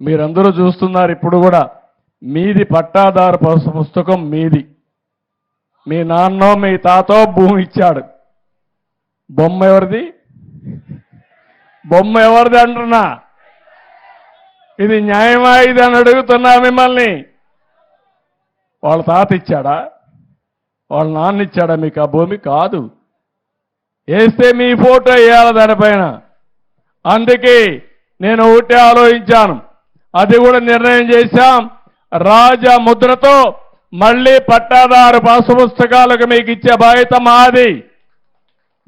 మీరందరూ చూస్తున్నారు ఇప్పుడు కూడా. మీది పట్టాదారు పుస్తకం మీది. మీ నాన్నో మీ తాతో భూమి ఇచ్చాడు. బొమ్మ ఎవరిది? బొమ్మ ఎవరిది అంటున్నా? ఇది న్యాయమా ఇది అని అడుగుతున్నా మిమ్మల్ని. వాళ్ళ తాత ఇచ్చాడా? వాళ్ళ నాన్న ఇచ్చాడా? మీకు ఆ భూమి కాదు. వేస్తే మీ ఫోటో వేయాలి దానిపైన. అందుకే నేను ఒకటే ఆలోచించాను. అది కూడా నిర్ణయం చేశాం. రాజ ముద్రతో మళ్ళీ పట్టాదారు పాసు పుస్తకాలకు మీకు ఇచ్చే బాధ్యత మాది.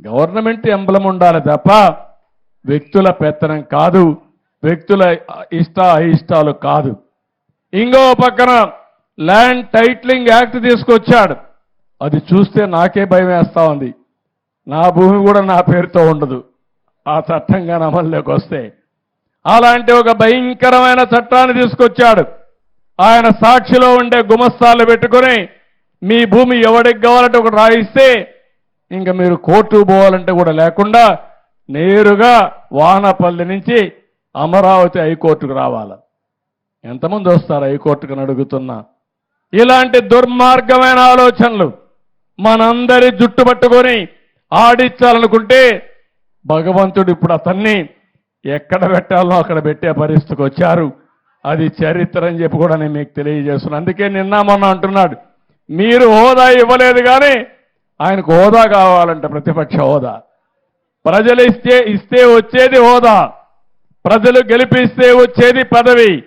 గవర్నమెంట్ ఎంబలం ఉండాలి తప్ప వ్యక్తుల పెత్తనం కాదు. వ్యక్తుల ఇష్ట అయిష్టాలు కాదు. ఇంకో పక్కన ల్యాండ్ టైట్లింగ్ యాక్ట్ తీసుకొచ్చాడు. అది చూస్తే నాకే భయం వేస్తా ఉంది. నా భూమి కూడా నా పేరుతో ఉండదు. ఆ చట్టంగా అమల్లోకి వస్తే అలాంటి ఒక భయంకరమైన చట్టాన్ని తీసుకొచ్చాడు. ఆయన సాక్షిలో ఉండే గుమస్తాలు పెట్టుకొని మీ భూమి ఎవడికి కావాలంటే ఒకటి రాయిస్తే ఇంకా మీరు కోర్టు పోవాలంటే కూడా లేకుండా నేరుగా వానపల్లి నుంచి అమరావతి హైకోర్టుకు రావాలి. ఎంతమంది వస్తారు హైకోర్టుకు అడుగుతున్నా? ఇలాంటి దుర్మార్గమైన ఆలోచనలు మనందరి జుట్టు పట్టుకొని ఆడించాలనుకుంటే భగవంతుడు ఇప్పుడు అతన్ని ఎక్కడ పెట్టాలో అక్కడ పెట్టే పరిస్థితికి వచ్చారు. అది చరిత్ర అని చెప్పి కూడా నేను మీకు తెలియజేస్తున్నాను. అందుకే నిన్న మొన్న అంటున్నాడు మీరు హోదా ఇవ్వలేదు కానీ ఆయనకు హోదా కావాలంట ప్రతిపక్ష హోదా. ప్రజలు ఇస్తే ఇస్తే వచ్చేది హోదా. ప్రజలు గెలిపిస్తే వచ్చేది పదవి.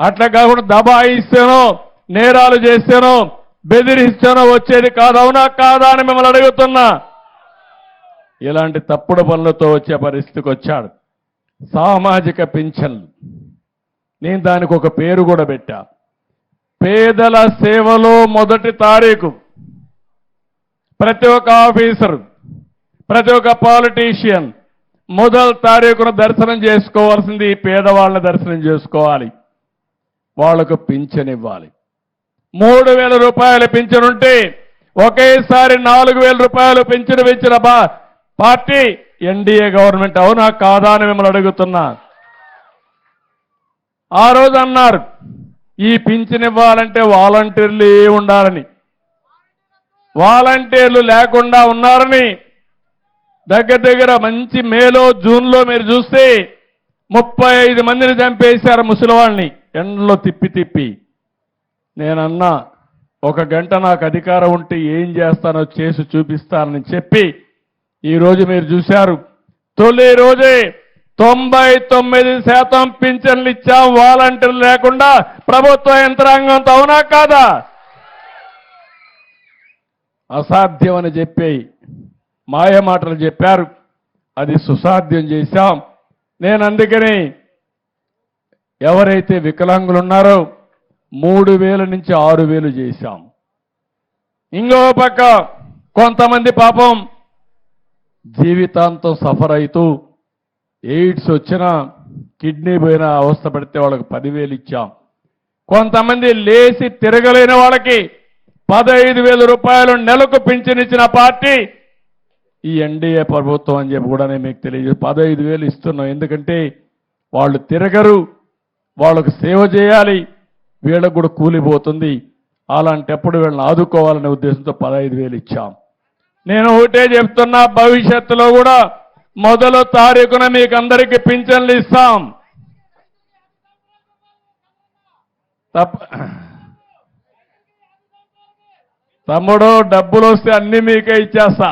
అట్లా కాకుండా దబాయిస్తేనో నేరాలు చేస్తేనో బెదిరిస్తేనో వచ్చేది కాదవునా కాదా అని మిమ్మల్ని అడుగుతున్నా. ఇలాంటి తప్పుడు పనులతో వచ్చే పరిస్థితికి వచ్చాడు. సామాజిక పింఛన్లు నేను దానికి ఒక పేరు కూడా పెట్టా. పేదల సేవలో మొదటి తారీఖు. ప్రతి ఒక్క ఆఫీసర్ ప్రతి ఒక్క పాలిటీషియన్ మొదటి తారీఖున దర్శనం చేసుకోవాల్సింది పేదవాళ్ళని దర్శనం చేసుకోవాలి. వాళ్ళకు పింఛన్ ఇవ్వాలి. మూడు వేల రూపాయల పింఛన్ ఉంటే ఒకేసారి నాలుగు వేల రూపాయలు పింఛను పెంచిన బా పార్టీ ఎన్డీఏ గవర్నమెంట్ అవునా కాదా అని మిమ్మల్ని అడుగుతున్నా. ఆ రోజు అన్నారు ఈ పింఛన్ ఇవ్వాలంటే వాలంటీర్లు ఏ ఉండాలని? వాలంటీర్లు లేకుండా ఉన్నారని దగ్గర దగ్గర మంచి మేలో జూన్లో మీరు చూస్తే ముప్పై ఐదు మందిని చంపేశారు ముసలివాళ్ళని. ఎండలో తిప్పి తిప్పి. నేనన్నా ఒక గంట నాకు అధికారం ఉంటే ఏం చేస్తానో చేసి చూపిస్తానని చెప్పి ఈరోజు మీరు చూశారు. తొలి రోజే తొంభై తొమ్మిది శాతం పింఛన్లు ఇచ్చాం. వాలంటీర్లు లేకుండా ప్రభుత్వ యంత్రాంగంతో అవునా కాదా? అసాధ్యం అని చెప్పి మాయ మాటలు చెప్పారు. అది సుసాధ్యం చేశాం. నేను అందుకని ఎవరైతే వికలాంగులు ఉన్నారో మూడు వేల నుంచి ఆరు వేలు చేశాం. ఇంకో పక్క కొంతమంది పాపం జీవితాంతం సఫర్ అవుతూ ఎయిడ్స్ వచ్చినా కిడ్నీ పోయినా అవస్థ పడితే వాళ్ళకి పదివేలు ఇచ్చాం. కొంతమంది లేచి తిరగలేని వాళ్ళకి పదహైదు వేల రూపాయలు నెలకు పింఛనిచ్చిన పార్టీ ఈ ఎన్డీఏ ప్రభుత్వం అని చెప్పి కూడా నేను మీకు తెలియజేసి పదహైదు వేలు ఇస్తున్నాం. ఎందుకంటే వాళ్ళు తిరగరు వాళ్ళకు సేవ చేయాలి వీళ్ళకు కూడా కూలిపోతుంది. అలాంటప్పుడు వీళ్ళని ఆదుకోవాలనే ఉద్దేశంతో పదహైదు వేలు ఇచ్చాం. నేను ఒకటే చెప్తున్నా భవిష్యత్తులో కూడా మొదలు తారీఖున మీకు అందరికీ పింఛన్లు ఇస్తాం. తప్ప తమ్ముడు డబ్బులు వస్తే అన్ని మీకే ఇచ్చేస్తా.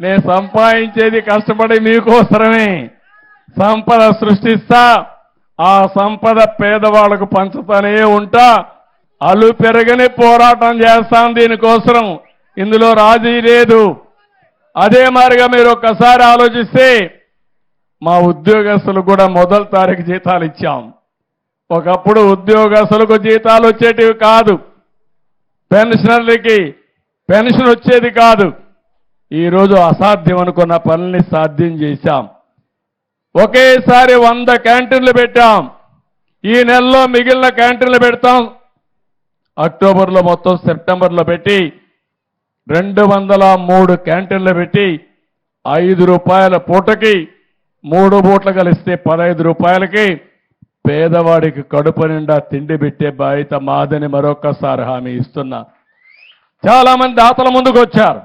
నేను సంపాదించేది కష్టపడి మీకోసరమే సంపద సృష్టిస్తా. ఆ సంపద పేదవాళ్ళకు పంచుతానే ఉంటా. అలు పెరగని పోరాటం చేస్తాం దీనికోసం ఇందులో రాజీ లేదు. అదే మారిగా మీరు ఒక్కసారి ఆలోచిస్తే మా ఉద్యోగస్తులు కూడా మొదటి తారీఖు జీతాలు ఇచ్చాం. ఒకప్పుడు ఉద్యోగస్తులకు జీతాలు వచ్చేటివి కాదు. పెన్షనర్లకి పెన్షన్ వచ్చేది కాదు. ఈరోజు అసాధ్యం అనుకున్న పనుల్ని సాధ్యం చేశాం. ఒకేసారి వంద క్యాంటీన్లు పెట్టాం. ఈ నెలలో మిగిలిన క్యాంటీన్లు పెడతాం. అక్టోబర్లో మొత్తం సెప్టెంబర్లో పెట్టి రెండు వందల మూడు క్యాంటీన్లు పెట్టి ఐదు రూపాయల పూటకి మూడు బూట్లు కలిస్తే పదహైదు రూపాయలకి పేదవాడికి కడుపు నిండా తిండి పెట్టే బాధ్యత మాదని మరొక్కసారి హామీ ఇస్తున్నా. చాలామంది దాతల ముందుకు వచ్చారు.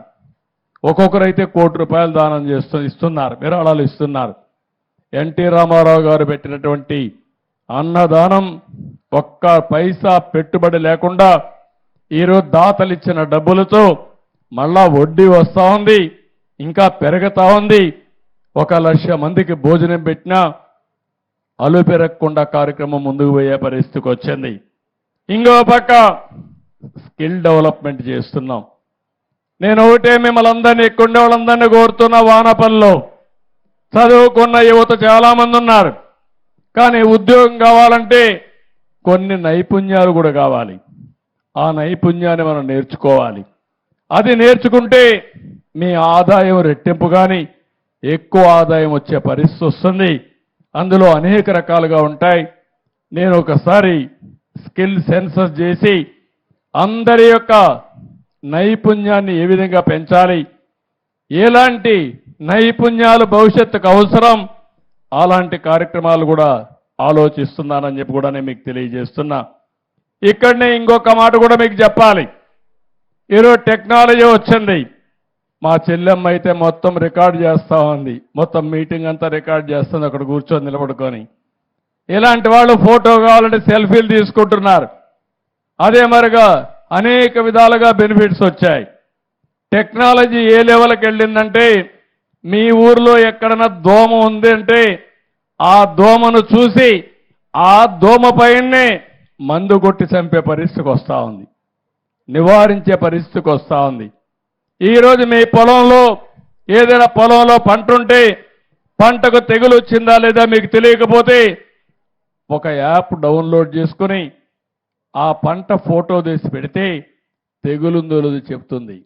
ఒక్కొక్కరైతే కోటి రూపాయలు దానం చేస్తూ ఇస్తున్నారు విరాళాలు ఇస్తున్నారు. ఎన్టీ రామారావు గారు పెట్టినటువంటి అన్నదానం ఒక్క పైసా పెట్టుబడి లేకుండా ఈరోజు దాతలు ఇచ్చిన డబ్బులతో మళ్ళా వడ్డీ వస్తూ ఉంది ఇంకా పెరుగుతూ ఉంది. ఒక లక్ష మందికి భోజనం పెట్టినా అలు పెరగకుండా కార్యక్రమం ముందుకు పోయే పరిస్థితికి వచ్చింది. ఇంకో పక్క స్కిల్ డెవలప్మెంట్ చేస్తున్నాం. నేను ఒకటే మిమ్మల్ని అందరినీ ఎక్కుండే వాళ్ళందరినీ కోరుతున్న వానపల్లిలో చదువుకున్న యువత చాలామంది ఉన్నారు. కానీ ఉద్యోగం కావాలంటే కొన్ని నైపుణ్యాలు కూడా కావాలి. ఆ నైపుణ్యాన్ని మనం నేర్చుకోవాలి. అది నేర్చుకుంటే మీ ఆదాయం రెట్టింపు కానీ ఎక్కువ ఆదాయం వచ్చే పరిస్థితి వస్తుంది. అందులో అనేక రకాలుగా ఉంటాయి. నేను ఒకసారి స్కిల్ సెన్సస్ చేసి అందరి యొక్క నైపుణ్యాన్ని ఏ విధంగా పెంచాలి ఎలాంటి నైపుణ్యాలు భవిష్యత్తుకు అవసరం అలాంటి కార్యక్రమాలు కూడా ఆలోచిస్తున్నానని చెప్పి కూడా నేను మీకు తెలియజేస్తున్నా. ఇక్కడనే ఇంకొక మాట కూడా మీకు చెప్పాలి. ఈరోజు టెక్నాలజీ వచ్చింది. మా చెల్లెమ్మ అయితే మొత్తం రికార్డ్ చేస్తూ ఉంది. మొత్తం మీటింగ్ అంతా రికార్డ్ చేస్తుంది అక్కడ కూర్చొని నిలబడుకొని. ఇలాంటి వాళ్ళు ఫోటో కావాలంటే సెల్ఫీలు తీసుకుంటున్నారు. అదే మరిగా అనేక విధాలుగా బెనిఫిట్స్ వచ్చాయి. టెక్నాలజీ ఏ లెవెల్కి వెళ్ళిందంటే మీ ఊర్లో ఎక్కడన్నా దోమ ఉంది అంటే ఆ దోమను చూసి ఆ దోమ పైనే మందు కొట్టి చంపే పరిస్థితికి వస్తూ ఉంది. నివారించే పరిస్థితికి వస్తూ ఉంది. ఈరోజు మీ పొలంలో ఏదైనా పొలంలో పంట ఉంటే పంటకు తెగులు వచ్చిందా లేదా మీకు తెలియకపోతే ఒక యాప్ డౌన్లోడ్ చేసుకుని ఆ పంట ఫోటో తీసి పెడితే తెగులుందో లేదో చెప్తుంది.